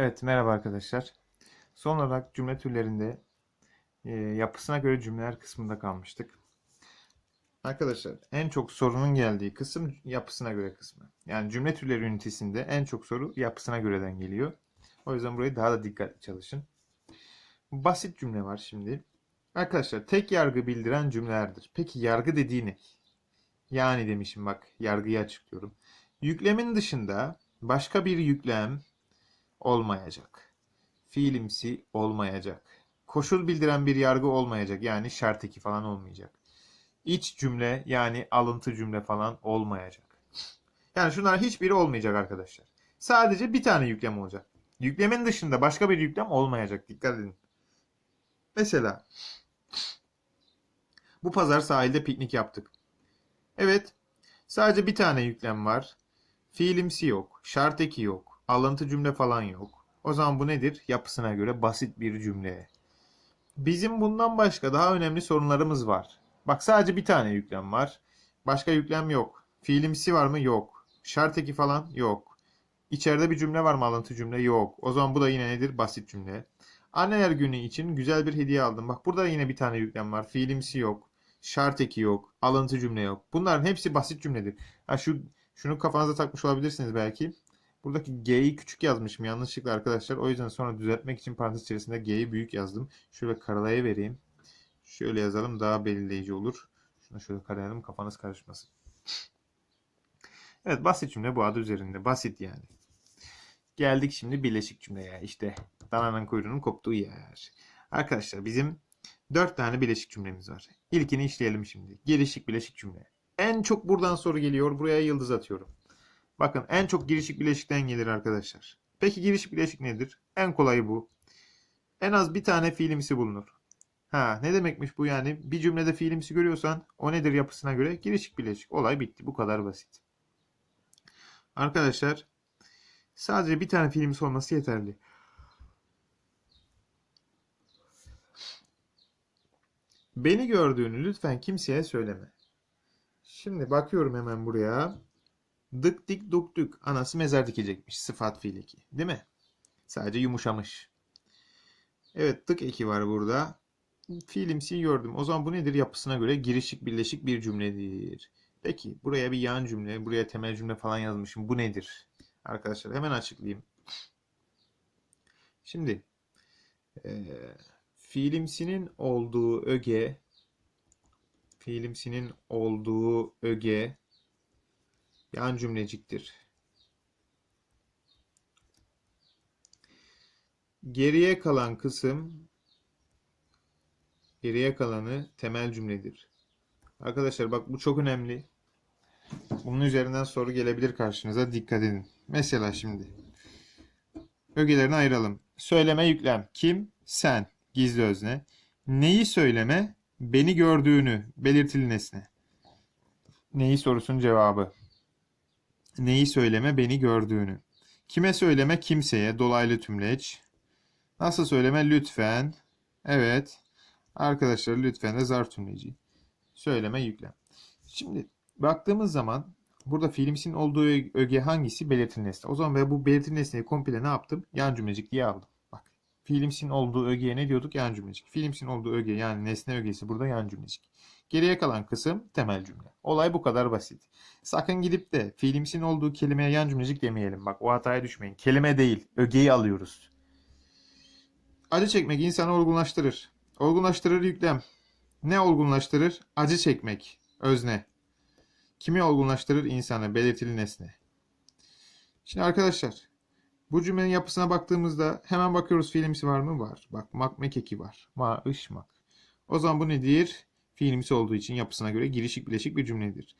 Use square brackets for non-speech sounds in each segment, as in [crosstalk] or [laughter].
Evet, merhaba arkadaşlar. Son olarak cümle türlerinde e, yapısına göre cümleler kısmında kalmıştık. Arkadaşlar, en çok sorunun geldiği kısım yapısına göre kısmı. Yani cümle türleri ünitesinde en çok soru yapısına göreden geliyor. O yüzden burayı daha da dikkatli çalışın. Basit cümle var şimdi. Arkadaşlar, tek yargı bildiren cümlelerdir. Peki yargı dediği ne? Yani demişim bak, yargıyı açıklıyorum. Yüklemin dışında başka bir yüklem olmayacak. Fiilimsi olmayacak. Koşul bildiren bir yargı olmayacak. Yani şart eki falan olmayacak. İç cümle yani alıntı cümle falan olmayacak. Yani şunlar hiçbiri olmayacak arkadaşlar. Sadece bir tane yüklem olacak. Yüklemin dışında başka bir yüklem olmayacak. Dikkat edin. Mesela bu pazar sahilde piknik yaptık. Evet. Sadece bir tane yüklem var. Fiilimsi yok. Şart eki yok. Alıntı cümle falan yok. O zaman bu nedir? Yapısına göre basit bir cümle. Bizim bundan başka daha önemli sorunlarımız var. Bak sadece bir tane yüklem var. Başka yüklem yok. Fiilimsi var mı? Yok. Şart eki falan? Yok. İçeride bir cümle var mı? Alıntı cümle? Yok. O zaman bu da yine nedir? Basit cümle. Anneler günü için güzel bir hediye aldım. Bak burada yine bir tane yüklem var. Fiilimsi yok. Şart eki yok. Alıntı cümle yok. Bunların hepsi basit cümledir. Ha şu şunu kafanıza takmış olabilirsiniz belki. Buradaki G'yi küçük yazmışım yanlışlıkla arkadaşlar. O yüzden sonra düzeltmek için parantez içerisinde G'yi büyük yazdım. Şöyle karalaya vereyim. Şöyle yazalım daha belirleyici olur. Şunu şöyle karayalım kafanız karışmasın. Evet basit cümle bu adı üzerinde. Basit yani. Geldik şimdi birleşik cümleye. İşte dananın kuyruğunun koptuğu yer. Arkadaşlar bizim dört tane birleşik cümlemiz var. İlkini işleyelim şimdi. Gelişik birleşik cümle. En çok buradan soru geliyor. Buraya yıldız atıyorum. Bakın en çok girişik bileşikten gelir arkadaşlar. Peki girişik bileşik nedir? En kolayı bu. En az bir tane fiilimsi bulunur. Ha ne demekmiş bu yani? Bir cümlede fiilimsi görüyorsan o nedir yapısına göre? Girişik bileşik. Olay bitti. Bu kadar basit. Arkadaşlar sadece bir tane fiilimsi olması yeterli. Beni gördüğünü lütfen kimseye söyleme. Şimdi bakıyorum hemen buraya. Dık dik duk dük. Anası mezar dikecekmiş. Sıfat fiil eki. Değil mi? Sadece yumuşamış. Evet dık eki var burada. Fiilimsi gördüm. O zaman bu nedir? Yapısına göre girişik birleşik bir cümledir. Peki buraya bir yan cümle, buraya temel cümle falan yazmışım. Bu nedir? Arkadaşlar hemen açıklayayım. Şimdi e, fiilimsinin olduğu öge fiilimsinin olduğu öge yan cümleciktir. Geriye kalan kısım geriye kalanı temel cümledir. Arkadaşlar bak bu çok önemli. Bunun üzerinden soru gelebilir karşınıza. Dikkat edin. Mesela şimdi ögelerini ayıralım. Söyleme yüklem. Kim? Sen. Gizli özne. Neyi söyleme? Beni gördüğünü. Belirtili nesne. Neyi sorusun cevabı. Neyi söyleme? Beni gördüğünü. Kime söyleme? Kimseye. Dolaylı tümleç. Nasıl söyleme? Lütfen. Evet. Arkadaşlar lütfen de zarf tümleci. Söyleme yüklem. Şimdi baktığımız zaman burada fiilimsin olduğu öge hangisi? Belirtili nesne. O zaman ben bu belirtili nesneyi komple ne yaptım? Yan cümlecik diye aldım. Bak. Fiilimsin olduğu ögeye ne diyorduk? Yan cümlecik. Fiilimsin olduğu öge yani nesne ögesi burada yan cümlecik. Geriye kalan kısım temel cümle. Olay bu kadar basit. Sakın gidip de fiilimsin olduğu kelimeye yan cümlecik demeyelim. Bak o hataya düşmeyin. Kelime değil, ögeyi alıyoruz. Acı çekmek insanı olgunlaştırır. Olgunlaştırır yüklem. Ne olgunlaştırır? Acı çekmek. Özne. Kimi olgunlaştırır? İnsanı. Belirtili nesne. Şimdi arkadaşlar bu cümlenin yapısına baktığımızda hemen bakıyoruz fiilimsi var mı? Var. Bak mak mekeki var. Ma ış mak. O zaman bu nedir? Fiilimsi olduğu için yapısına göre girişik bileşik bir cümledir.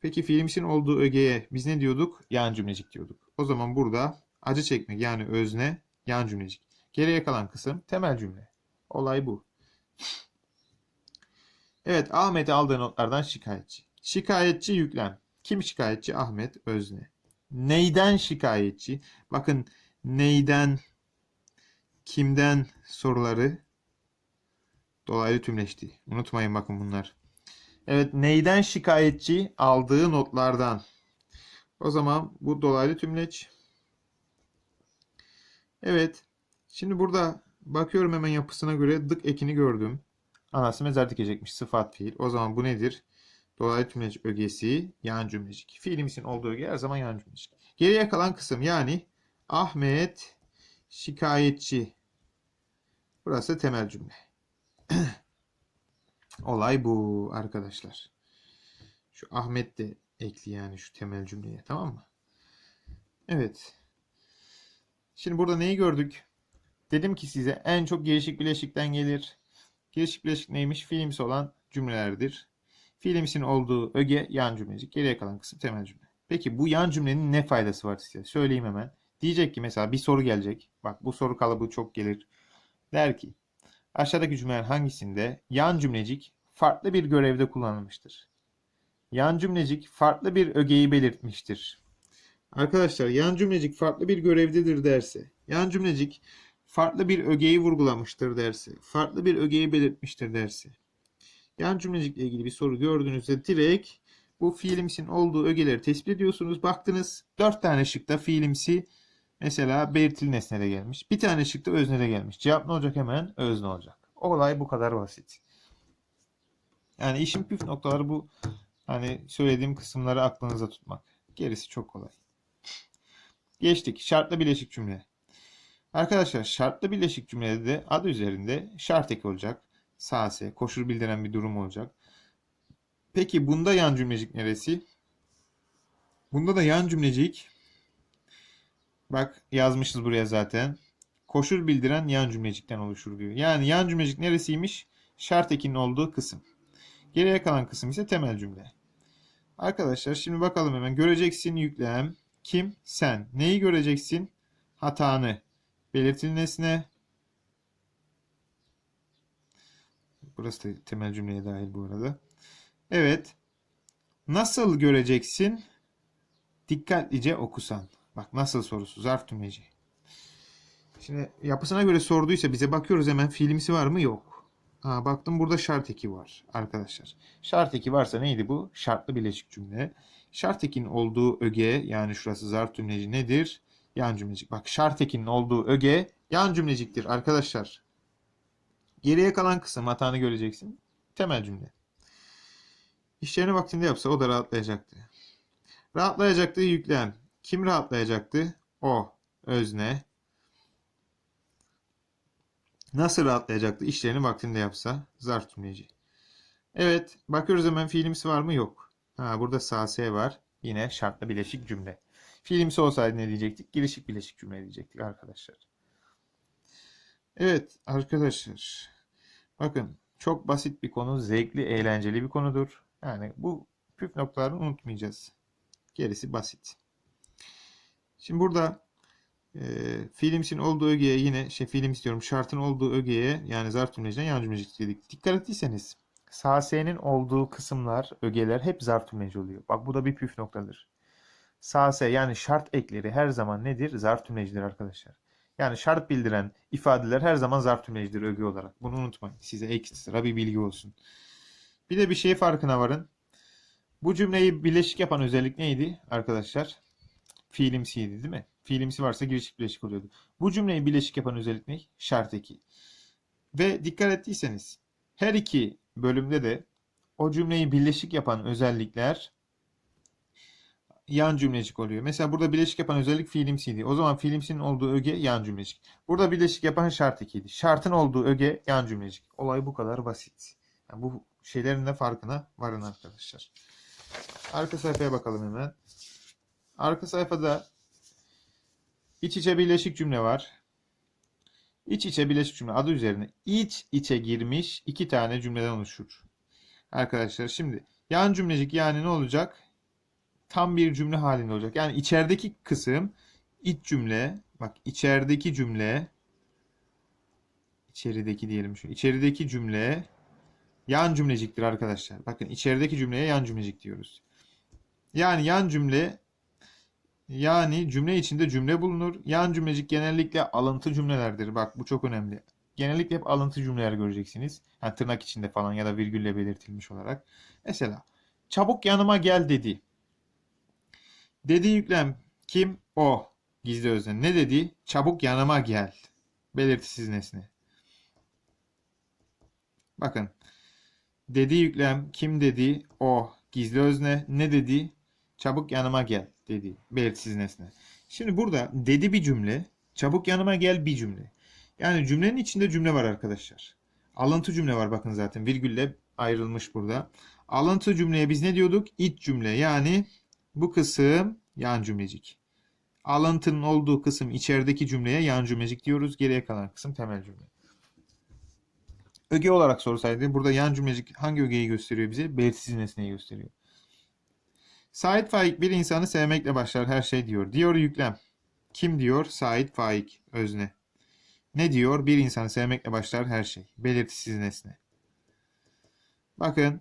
Peki fiilimsin olduğu ögeye biz ne diyorduk? Yan cümlecik diyorduk. O zaman burada acı çekmek yani özne yan cümlecik. Geriye kalan kısım temel cümle. Olay bu. Evet Ahmet aldığı notlardan şikayetçi. Şikayetçi yüklem. Kim şikayetçi? Ahmet özne. Neyden şikayetçi? Bakın neyden, kimden soruları dolaylı tümleşti. Unutmayın bakın bunlar. Evet neyden şikayetçi? Aldığı notlardan. O zaman bu dolaylı tümleç. Evet. Şimdi burada bakıyorum hemen yapısına göre dık ekini gördüm. Anası mezar dikecekmiş sıfat fiil. O zaman bu nedir? Dolaylı tümlecik ögesi yan cümlecik. Fiilimizin olduğu öge her zaman yan cümlecik. Geriye kalan kısım yani Ahmet şikayetçi. Burası temel cümle. [clears throat] Olay bu arkadaşlar. Şu Ahmet de ekli yani şu temel cümleye tamam mı? Evet. Şimdi burada neyi gördük? Dedim ki size en çok gelişik bileşikten gelir. Gelişik bileşik neymiş? Fiilimsi olan cümlelerdir. Fiilimsin olduğu öge yan cümlecik. Geriye kalan kısım temel cümle. Peki bu yan cümlenin ne faydası var size? Söyleyeyim hemen. Diyecek ki mesela bir soru gelecek. Bak bu soru kalıbı çok gelir. Der ki aşağıdaki cümleler hangisinde yan cümlecik farklı bir görevde kullanılmıştır? Yan cümlecik farklı bir ögeyi belirtmiştir. Arkadaşlar yan cümlecik farklı bir görevdedir derse, yan cümlecik farklı bir ögeyi vurgulamıştır derse, farklı bir ögeyi belirtmiştir derse. Yan cümlecikle ilgili bir soru gördüğünüzde direkt bu fiilimsin olduğu ögeleri tespit ediyorsunuz. Baktınız 4 tane şıkta fiilimsi mesela belirtili nesnede gelmiş. Bir tane şıkta öznede gelmiş. Cevap ne olacak hemen? Özne olacak. Olay bu kadar basit. Yani işin püf noktaları bu. Hani söylediğim kısımları aklınıza tutmak. Gerisi çok kolay. Geçtik. Şartlı bileşik cümle. Arkadaşlar şartlı bileşik cümlede de adı üzerinde şart eki olacak. Sase, koşul bildiren bir durum olacak. Peki bunda yan cümlecik neresi? Bunda da yan cümlecik bak yazmışız buraya zaten. Koşul bildiren yan cümlecikten oluşur diyor. Yani yan cümlecik neresiymiş? Şart ekinin olduğu kısım. Geriye kalan kısım ise temel cümle. Arkadaşlar şimdi bakalım hemen. Göreceksin yüklem. Kim? Sen. Neyi göreceksin? Hatanı. Belirtili nesne. Burası da temel cümleye dahil bu arada. Evet. Nasıl göreceksin? Dikkatlice okusan. Bak nasıl sorusu. Zarf tümleci. Şimdi yapısına göre sorduysa bize bakıyoruz hemen fiilimsi var mı? Yok. Ha, baktım burada şart eki var arkadaşlar. Şart eki varsa neydi bu? Şartlı bileşik cümle. Şart ekinin olduğu öge yani şurası zarf tümleci nedir? Yan cümlecik. Bak şart ekinin olduğu öge yan cümleciktir arkadaşlar. Geriye kalan kısım hatanı göreceksin. Temel cümle. İşlerini vaktinde yapsa o da rahatlayacaktı. Rahatlayacaktı yüklem. Kim rahatlayacaktı? O. Özne. Nasıl rahatlayacaktı? İşlerini vaktinde yapsa. Zarf tümleci. Evet. Bakıyoruz hemen fiilimsi var mı? Yok. Ha, burada sase var. Yine şartlı bileşik cümle. Fiilimsi olsaydı ne diyecektik? Girişik bileşik cümle diyecektik arkadaşlar. Evet arkadaşlar. Bakın çok basit bir konu. Zevkli, eğlenceli bir konudur. Yani bu püf noktalarını unutmayacağız. Gerisi basit. Şimdi burada e, fiilimsin olduğu ögeye yine şey fiilim istiyorum şartın olduğu ögeye yani zarf tümleciden yan cümlecik dedik. Dikkat ettiyseniz sase'nin olduğu kısımlar, ögeler hep zarf tümleci oluyor. Bak bu da bir püf noktadır. Sase yani şart ekleri her zaman nedir? Zarf tümlecidir arkadaşlar. Yani şart bildiren ifadeler her zaman zarf tümlecidir öge olarak. Bunu unutmayın. Size ekstra bir bilgi olsun. Bir de bir şey farkına varın. Bu cümleyi birleşik yapan özellik neydi arkadaşlar? Fiilimsiydi değil mi? Fiilimsi varsa girişik bileşik oluyordu. Bu cümleyi birleşik yapan özellik ne? Şart eki. Ve dikkat ettiyseniz her iki bölümde de o cümleyi birleşik yapan özellikler yan cümlecik oluyor. Mesela burada birleşik yapan özellik fiilimsiydi. O zaman fiilimsinin olduğu öge yan cümlecik. Burada birleşik yapan şart ekiydi. Şartın olduğu öge yan cümlecik. Olay bu kadar basit. Yani bu şeylerin de farkına varın arkadaşlar. Arka sayfaya bakalım hemen. Arka sayfada iç içe birleşik cümle var. İç içe birleşik cümle adı üzerine iç içe girmiş iki tane cümleden oluşur. Arkadaşlar şimdi yan cümlecik yani ne olacak? Tam bir cümle halinde olacak. Yani içerideki kısım iç cümle. Bak içerideki cümle içerideki diyelim şu. İçerideki cümle yan cümleciktir arkadaşlar. Bakın içerideki cümleye yan cümlecik diyoruz. Yani yan cümle yani cümle içinde cümle bulunur. Yan cümlecik genellikle alıntı cümlelerdir. Bak bu çok önemli. Genellikle hep alıntı cümleler göreceksiniz. Yani tırnak içinde falan ya da virgülle belirtilmiş olarak. Mesela çabuk yanıma gel dedi. Dedi yüklem kim? O. gizli özne. Ne dedi? Çabuk yanıma gel. Belirtisiz nesne. Bakın. Dedi yüklem, kim dedi? O. Gizli özne. Ne dedi? Çabuk yanıma gel dedi. Belirtisiz nesne. Şimdi burada dedi bir cümle, çabuk yanıma gel bir cümle. Yani cümlenin içinde cümle var arkadaşlar. Alıntı cümle var bakın zaten virgülle ayrılmış burada. Alıntı cümleye biz ne diyorduk? İç cümle yani bu kısım yan cümlecik. Alıntının olduğu kısım içerideki cümleye yan cümlecik diyoruz. Geriye kalan kısım temel cümle. Öge olarak sorsaydı burada yan cümlecik hangi ögeyi gösteriyor bize? Belirtisiz nesneyi gösteriyor. Sait Faik bir insanı sevmekle başlar her şey diyor. Diyor yüklem. Kim diyor? Sait Faik özne. Ne diyor? Bir insanı sevmekle başlar her şey. Belirtisiz nesne. Bakın.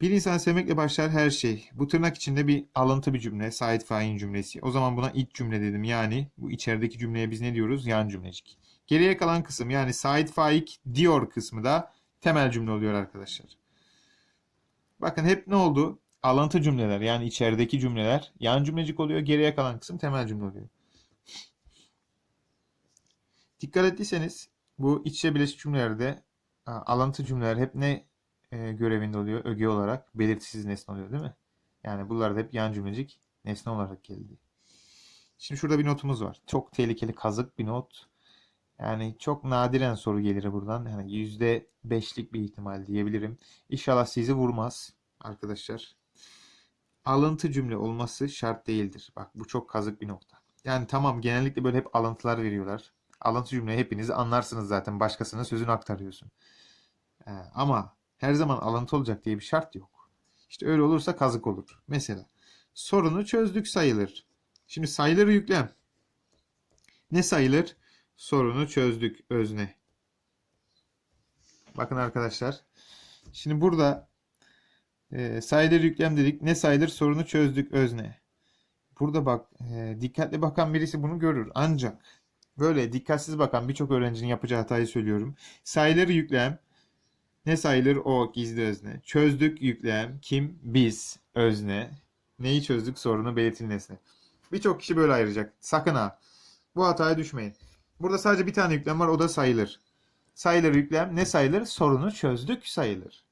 Bir insanı sevmekle başlar her şey. Bu tırnak içinde bir alıntı bir cümle. Sait Faik'in cümlesi. O zaman buna iç cümle dedim. Yani bu içerideki cümleye biz ne diyoruz? Yan cümlecik. Geriye kalan kısım yani Sait Faik diyor kısmı da temel cümle oluyor arkadaşlar. Bakın hep ne oldu? Alıntı cümleler yani içerideki cümleler yan cümlecik oluyor. Geriye kalan kısım temel cümle oluyor. Dikkat ettiyseniz bu iç içe birleşik cümlelerde alıntı cümleler hep ne e, görevinde oluyor? Öge olarak belirtisiz nesne oluyor değil mi? Yani bunlar da hep yan cümlecik nesne olarak geldi. Şimdi şurada bir notumuz var. Çok tehlikeli kazık bir not. Yani çok nadiren soru gelir buradan. Yani yüzde beşlik bir ihtimal diyebilirim. İnşallah sizi vurmaz arkadaşlar. Alıntı cümle olması şart değildir. Bak bu çok kazık bir nokta. Yani tamam genellikle böyle hep alıntılar veriyorlar. Alıntı cümle hepiniz anlarsınız zaten. Başkasına sözünü aktarıyorsun. Ee, ama her zaman alıntı olacak diye bir şart yok. İşte öyle olursa kazık olur. Mesela sorunu çözdük sayılır. Şimdi sayılır yüklem. Ne sayılır? Sorunu çözdük özne. Bakın arkadaşlar. Şimdi burada e, sayılır yüklem dedik. Ne sayılır? Sorunu çözdük özne. Burada bak e, dikkatli bakan birisi bunu görür. Ancak böyle dikkatsiz bakan birçok öğrencinin yapacağı hatayı söylüyorum. Sayılır yüklem ne sayılır? O gizli özne. Çözdük yüklem kim? Biz özne. Neyi çözdük? Sorunu belirtin nesne. Birçok kişi böyle ayıracak. Sakın ha. Bu hataya düşmeyin. Burada sadece bir tane yüklem var. O da sayılır. Sayılır yüklem ne sayılır? Sorunu çözdük sayılır.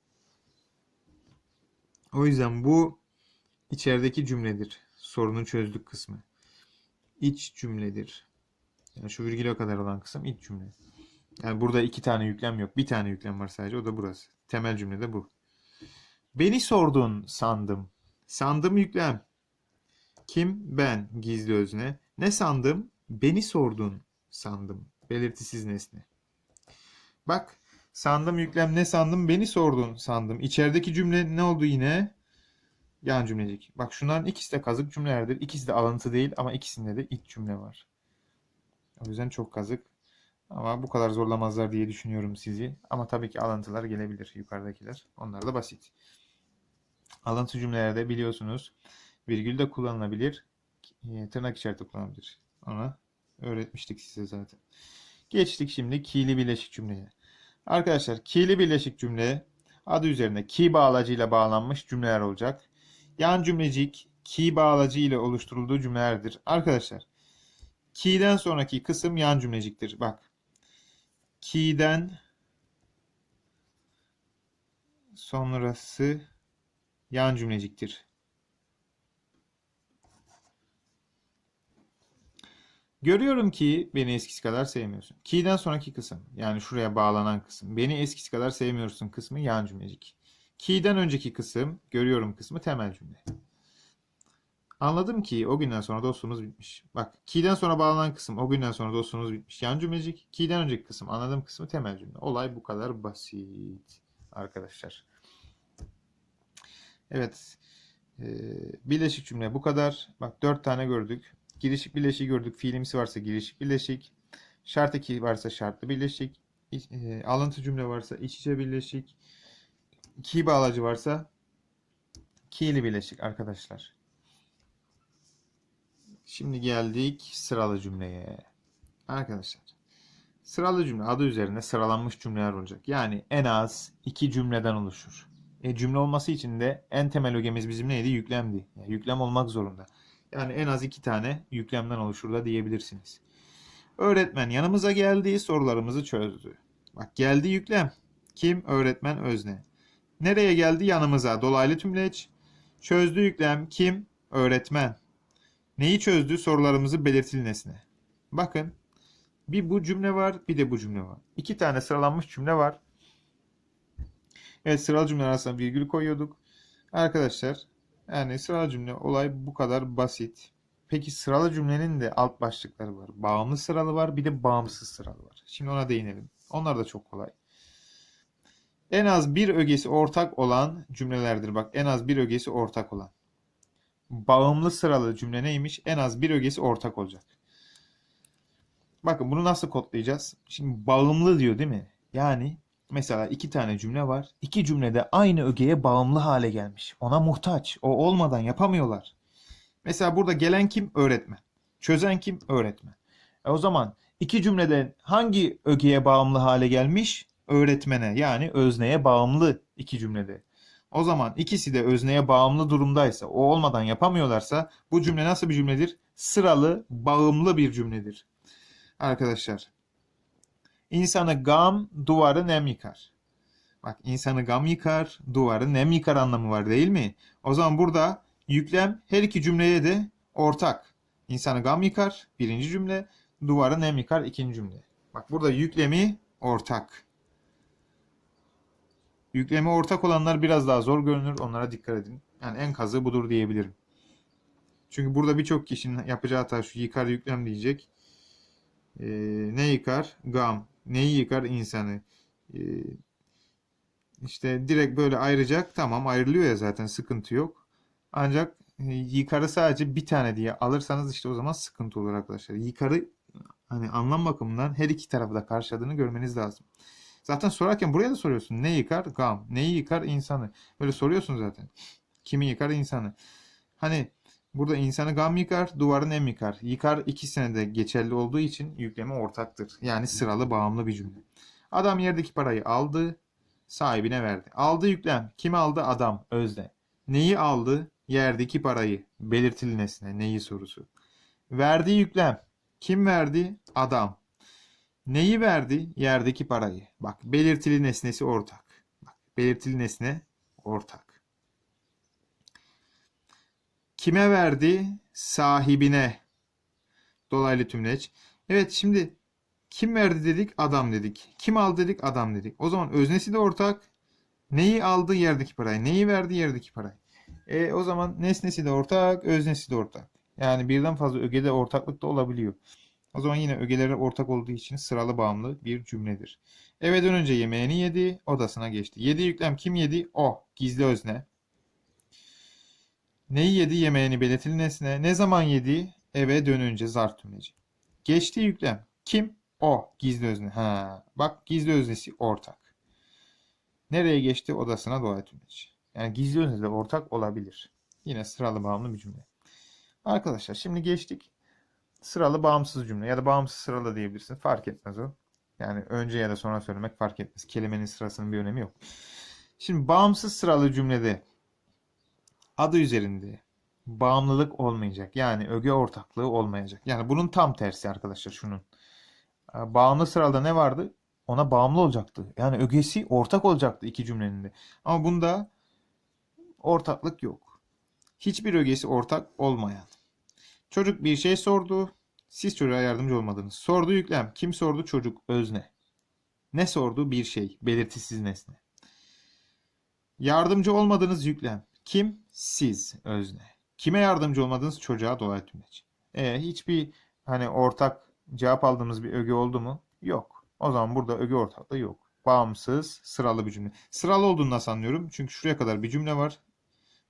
O yüzden bu içerideki cümledir. Sorunu çözdük kısmı. İç cümledir. Yani şu virgüle kadar olan kısım iç cümle. Yani burada iki tane yüklem yok. Bir tane yüklem var sadece. O da burası. Temel cümle de bu. Beni sordun sandım. Sandım yüklem. Kim? Ben. Gizli özne. Ne sandım? Beni sordun sandım. Belirtisiz nesne. Bak. Sandım yüklem ne sandım? Beni sordun sandım. İçerideki cümle ne oldu yine? Yan cümlecik. Bak şunların ikisi de kazık cümlelerdir. İkisi de alıntı değil ama ikisinde de iç cümle var. O yüzden çok kazık. Ama bu kadar zorlamazlar diye düşünüyorum sizi. Ama tabii ki alıntılar gelebilir yukarıdakiler. Onlar da basit. Alıntı cümlelerde biliyorsunuz virgül de kullanılabilir. e, Tırnak işareti kullanılabilir. Ona öğretmiştik size zaten. Geçtik şimdi ki'li birleşik cümleye. Arkadaşlar ki'li birleşik cümle adı üzerinde ki bağlacıyla bağlanmış cümleler olacak. Yan cümlecik ki bağlacı ile oluşturulduğu cümlelerdir. Arkadaşlar ki'den sonraki kısım yan cümleciktir. Bak ki'den sonrası yan cümleciktir. Görüyorum ki beni eskisi kadar sevmiyorsun. Ki'den sonraki kısım yani şuraya bağlanan kısım. Beni eskisi kadar sevmiyorsun kısmı yan cümlecik. Ki'den önceki kısım görüyorum kısmı temel cümle. Anladım ki o günden sonra dostluğumuz bitmiş. Bak ki'den sonra bağlanan kısım o günden sonra dostluğumuz bitmiş. Yan cümlecik. Ki'den önceki kısım anladığım kısmı temel cümle. Olay bu kadar basit arkadaşlar. Evet. Ee, birleşik cümle bu kadar. Bak dört tane gördük. Girişik birleşik gördük. Fiilimsi varsa girişik birleşik. Şart eki varsa şartlı birleşik. İç- e, alıntı cümle varsa iç içe birleşik. Ki bağlacı varsa ki'li birleşik arkadaşlar. Şimdi geldik sıralı cümleye. Arkadaşlar. Sıralı cümle adı üzerinde sıralanmış cümleler olacak. Yani en az iki cümleden oluşur. E, cümle olması için de en temel ögemiz bizim neydi? Yüklemdi. Yani yüklem olmak zorunda. Yani en az iki tane yüklemden oluşur da diyebilirsiniz. Öğretmen yanımıza geldi, sorularımızı çözdü. Bak geldi yüklem. Kim? Öğretmen özne. Nereye geldi? Yanımıza. Dolaylı tümleç. Çözdü yüklem. Kim? Öğretmen. Neyi çözdü? Sorularımızı belirtili nesne. Bakın. Bir bu cümle var, bir de bu cümle var. İki tane sıralanmış cümle var. Evet sıralı cümle arasında virgül koyuyorduk. Arkadaşlar yani sıralı cümle olay bu kadar basit. Peki sıralı cümlenin de alt başlıkları var. Bağımlı sıralı var, bir de bağımsız sıralı var. Şimdi ona değinelim. Onlar da çok kolay. En az bir ögesi ortak olan cümlelerdir. Bak en az bir ögesi ortak olan. Bağımlı sıralı cümle neymiş? En az bir ögesi ortak olacak. Bakın bunu nasıl kodlayacağız? Şimdi bağımlı diyor değil mi? Yani mesela iki tane cümle var. İki cümlede aynı ögeye bağımlı hale gelmiş. Ona muhtaç. O olmadan yapamıyorlar. Mesela burada gelen kim? Öğretmen. Çözen kim? Öğretmen. E o zaman iki cümlede hangi ögeye bağımlı hale gelmiş? Öğretmene yani özneye bağımlı iki cümlede. O zaman ikisi de özneye bağımlı durumdaysa, o olmadan yapamıyorlarsa bu cümle nasıl bir cümledir? Sıralı, bağımlı bir cümledir. Arkadaşlar. İnsanı gam, duvarı nem yıkar. Bak insanı gam yıkar, duvarı nem yıkar anlamı var değil mi? O zaman burada yüklem her iki cümleye de ortak. İnsanı gam yıkar birinci cümle, duvarı nem yıkar ikinci cümle. Bak burada yüklemi ortak. Yüklemi ortak olanlar biraz daha zor görünür. Onlara dikkat edin. Yani en kazığı budur diyebilirim. Çünkü burada birçok kişinin yapacağı hata şu yıkar yüklem diyecek. Ee, ne yıkar? Gam. Neyi yıkar? insanı. Ee, işte direkt böyle ayıracak. Tamam ayrılıyor ya zaten sıkıntı yok. Ancak e, yıkarı sadece bir tane diye alırsanız işte o zaman sıkıntı olur arkadaşlar. Yıkarı hani anlam bakımından her iki tarafı da karşıladığını görmeniz lazım. Zaten sorarken buraya da soruyorsun. Ne yıkar? Gam. Neyi yıkar? insanı. Böyle soruyorsun zaten. Kimi yıkar? insanı. Hani burada insanı gam yıkar, duvarı nem yıkar. Yıkar ikisine de geçerli olduğu için yükleme ortaktır. Yani sıralı bağımlı bir cümle. Adam yerdeki parayı aldı, sahibine verdi. Aldı yüklem. Kim aldı? Adam. Özde. Neyi aldı? Yerdeki parayı. Belirtili nesne. Neyi sorusu. Verdi yüklem. Kim verdi? Adam. Neyi verdi? Yerdeki parayı. Bak belirtili nesnesi ortak. Bak belirtili nesne ortak. Kime verdi? Sahibine. Dolaylı tümleç. Evet şimdi kim verdi dedik? Adam dedik. Kim aldı dedik? Adam dedik. O zaman öznesi de ortak. Neyi aldı? Yerdeki parayı. Neyi verdi? Yerdeki parayı. E, o zaman nesnesi de ortak, öznesi de ortak. Yani birden fazla ögede ortaklık da olabiliyor. O zaman yine ögeleri ortak olduğu için sıralı bağımlı bir cümledir. Eve dönünce yemeğini yedi, odasına geçti. Yedi yüklem kim yedi? O. Gizli özne. Neyi yedi? Yemeğini belirtili nesne. Ne zaman yedi? Eve dönünce zarf tümleci. Geçti yüklem. Kim? O. Gizli özne. Ha. Bak gizli öznesi ortak. Nereye geçti? Odasına doğa tümleci. Yani gizli özne de ortak olabilir. Yine sıralı bağımlı bir cümle. Arkadaşlar şimdi geçtik sıralı bağımsız cümle ya da bağımsız sıralı diyebilirsin. Fark etmez o. Yani önce ya da sonra söylemek fark etmez. Kelimenin sırasının bir önemi yok. Şimdi bağımsız sıralı cümlede adı üzerinde bağımlılık olmayacak. Yani öge ortaklığı olmayacak. Yani bunun tam tersi arkadaşlar şunun. Bağımlı sırada ne vardı? Ona bağımlı olacaktı. Yani ögesi ortak olacaktı iki cümlenin de. Ama bunda ortaklık yok. Hiçbir ögesi ortak olmayan. Çocuk bir şey sordu. Siz çocuğa yardımcı olmadınız. Sordu yüklem. Kim sordu? Çocuk. Özne. Ne sordu? Bir şey. Belirtisiz nesne. Yardımcı olmadınız yüklem. Kim? Siz. Özne. Kime yardımcı olmadınız? Çocuğa dolaylı tümleç. E, hiçbir hani ortak cevap aldığımız bir öge oldu mu? Yok. O zaman burada öge ortaklığı yok. Bağımsız, sıralı bir cümle. Sıralı olduğunu nasıl anlıyorum? Çünkü şuraya kadar bir cümle var.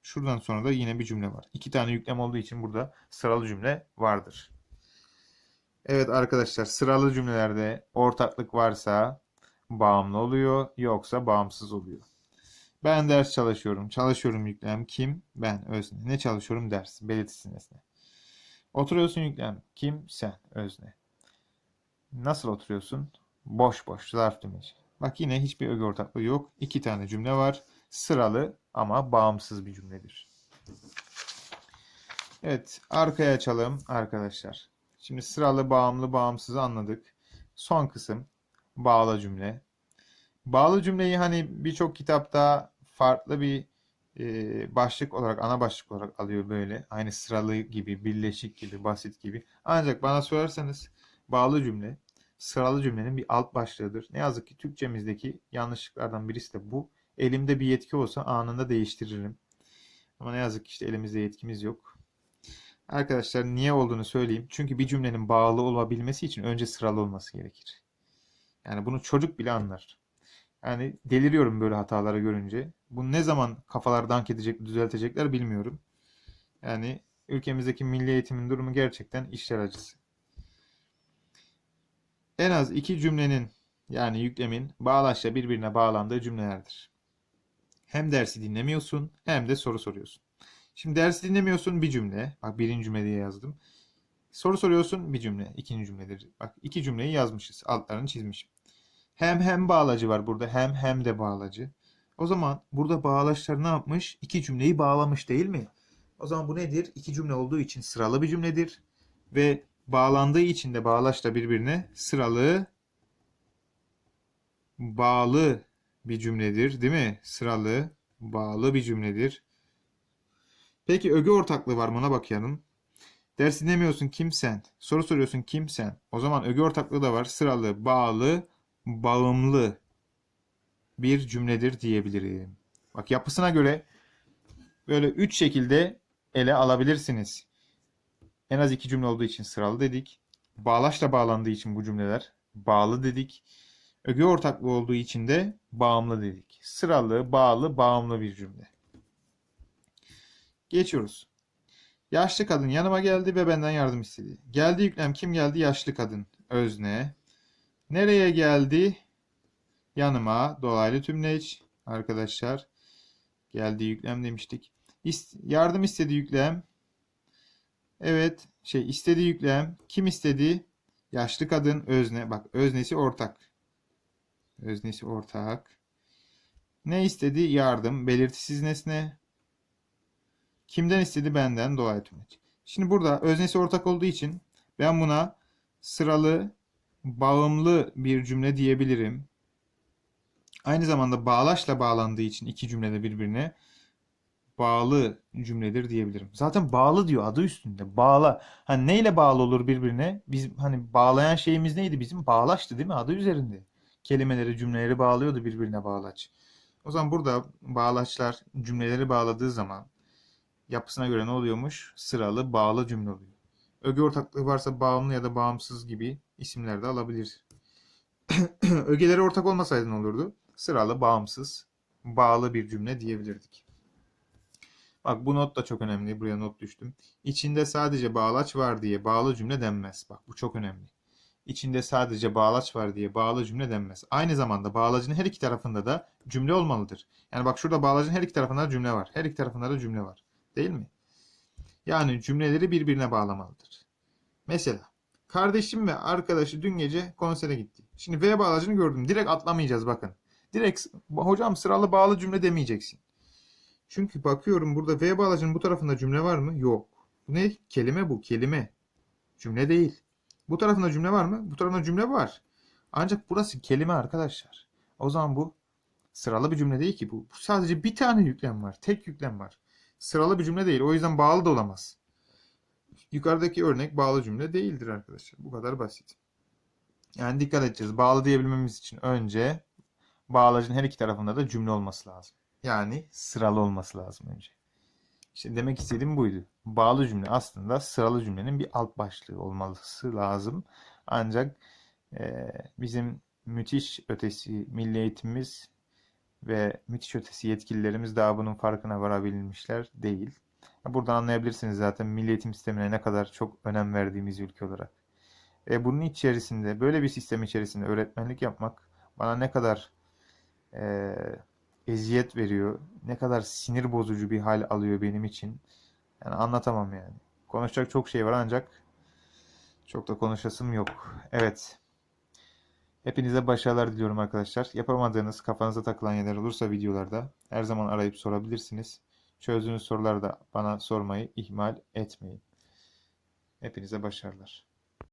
Şuradan sonra da yine bir cümle var. İki tane yüklem olduğu için burada sıralı cümle vardır. Evet arkadaşlar sıralı cümlelerde ortaklık varsa bağımlı oluyor yoksa bağımsız oluyor. Ben ders çalışıyorum. Çalışıyorum yüklem kim? Ben özne. Ne çalışıyorum? Ders. Belirtisi nesne. Oturuyorsun yüklem kim? Sen özne. Nasıl oturuyorsun? Boş boş zarf tümleci. Bak yine hiçbir öge ortaklığı yok. İki tane cümle var. Sıralı ama bağımsız bir cümledir. Evet, arkaya açalım arkadaşlar. Şimdi sıralı, bağımlı, bağımsızı anladık. Son kısım bağlı cümle. Bağlı cümleyi hani birçok kitapta farklı bir e, başlık olarak, ana başlık olarak alıyor böyle. Aynı sıralı gibi, birleşik gibi, basit gibi. Ancak bana sorarsanız bağlı cümle sıralı cümlenin bir alt başlığıdır. Ne yazık ki Türkçemizdeki yanlışlıklardan birisi de bu. Elimde bir yetki olsa anında değiştiririm. Ama ne yazık ki işte elimizde yetkimiz yok. Arkadaşlar niye olduğunu söyleyeyim. Çünkü bir cümlenin bağlı olabilmesi için önce sıralı olması gerekir. Yani bunu çocuk bile anlar. Yani deliriyorum böyle hataları görünce. Bu ne zaman kafalar dank edecek, düzeltecekler bilmiyorum. Yani ülkemizdeki milli eğitimin durumu gerçekten işler acısı. En az iki cümlenin yani yüklemin bağlaçla birbirine bağlandığı cümlelerdir. Hem dersi dinlemiyorsun hem de soru soruyorsun. Şimdi dersi dinlemiyorsun bir cümle. Bak birinci cümle diye yazdım. Soru soruyorsun bir cümle. ikinci cümledir. Bak iki cümleyi yazmışız. Altlarını çizmişim. Hem hem bağlacı var burada. Hem hem de bağlacı. O zaman burada bağlaçlar ne yapmış? İki cümleyi bağlamış değil mi? O zaman bu nedir? İki cümle olduğu için sıralı bir cümledir. Ve bağlandığı için de bağlaçla birbirine sıralı bağlı bir cümledir değil mi? Sıralı bağlı bir cümledir. Peki öge ortaklığı var mı ona bakayım. Ders dinlemiyorsun kimsen? Soru soruyorsun kimsen? O zaman öge ortaklığı da var. Sıralı, bağlı, bağımlı bir cümledir diyebilirim. Bak yapısına göre böyle üç şekilde ele alabilirsiniz. En az iki cümle olduğu için sıralı dedik. Bağlaçla bağlandığı için bu cümleler bağlı dedik. Öge ortaklığı olduğu için de bağımlı dedik. Sıralı, bağlı, bağımlı bir cümle. Geçiyoruz. Yaşlı kadın yanıma geldi ve benden yardım istedi. Geldi yüklem kim geldi? Yaşlı kadın. Özne. Nereye geldi? Yanıma. Dolaylı tümleç. Arkadaşlar. Geldi yüklem demiştik. İst yardım istedi yüklem. Evet. Şey istedi yüklem. Kim istedi? Yaşlı kadın. Özne. Bak öznesi ortak. Öznesi ortak. Ne istedi? Yardım. Belirtisiz nesne. Kimden istedi? Benden. Dolaylı tümleç. Şimdi burada öznesi ortak olduğu için ben buna sıralı, bağımlı bir cümle diyebilirim. Aynı zamanda bağlaçla bağlandığı için iki cümlede birbirine bağlı cümledir diyebilirim. Zaten bağlı diyor adı üstünde. Bağla. Hani neyle bağlı olur birbirine? Biz hani bağlayan şeyimiz neydi bizim? Bağlaçtı değil mi? Adı üzerinde. Kelimeleri, cümleleri bağlıyordu birbirine bağlaç. O zaman burada bağlaçlar cümleleri bağladığı zaman yapısına göre ne oluyormuş? Sıralı, bağlı cümle oluyor. Öge ortaklığı varsa bağımlı ya da bağımsız gibi isimler de alabilir. [clears throat] Ögeleri ortak olmasaydı ne olurdu? Sıralı, bağımsız, bağlı bir cümle diyebilirdik. Bak bu not da çok önemli. Buraya not düştüm. İçinde sadece bağlaç var diye bağlı cümle denmez. Bak bu çok önemli. İçinde sadece bağlaç var diye bağlı cümle denmez. Aynı zamanda bağlacın her iki tarafında da cümle olmalıdır. Yani bak şurada bağlacın her iki tarafında da cümle var. Her iki tarafında da cümle var. Değil mi? Yani cümleleri birbirine bağlamalıdır. Mesela kardeşim ve arkadaşı dün gece konsere gitti. Şimdi V bağlacını gördüm. Direkt atlamayacağız bakın. Direkt hocam sıralı bağlı cümle demeyeceksin. Çünkü bakıyorum burada V bağlacının bu tarafında cümle var mı? Yok. Bu ne? Kelime bu. Kelime. Cümle değil. Bu tarafında cümle var mı? Bu tarafında cümle var. Ancak burası kelime arkadaşlar. O zaman bu sıralı bir cümle değil ki bu. bu sadece bir tane yüklem var. Tek yüklem var. Sıralı bir cümle değil. O yüzden bağlı da olamaz. Yukarıdaki örnek bağlı cümle değildir arkadaşlar. Bu kadar basit. Yani dikkat edeceğiz. Bağlı diyebilmemiz için önce bağlacın her iki tarafında da cümle olması lazım. Yani sıralı olması lazım önce. İşte demek istediğim buydu. Bağlı cümle aslında sıralı cümlenin bir alt başlığı olması lazım. Ancak e, bizim müthiş ötesi milli eğitimimiz ve müthiş ötesi yetkililerimiz daha bunun farkına varabilmişler değil. Buradan anlayabilirsiniz zaten milli eğitim sistemine ne kadar çok önem verdiğimiz ülke olarak. E bunun içerisinde böyle bir sistem içerisinde öğretmenlik yapmak bana ne kadar e, eziyet veriyor, ne kadar sinir bozucu bir hal alıyor benim için. Yani anlatamam yani. Konuşacak çok şey var ancak çok da konuşasım yok. Evet. Hepinize başarılar diliyorum arkadaşlar. Yapamadığınız, kafanıza takılan yerler olursa videolarda her zaman arayıp sorabilirsiniz. Çözdüğünüz soruları da bana sormayı ihmal etmeyin. Hepinize başarılar.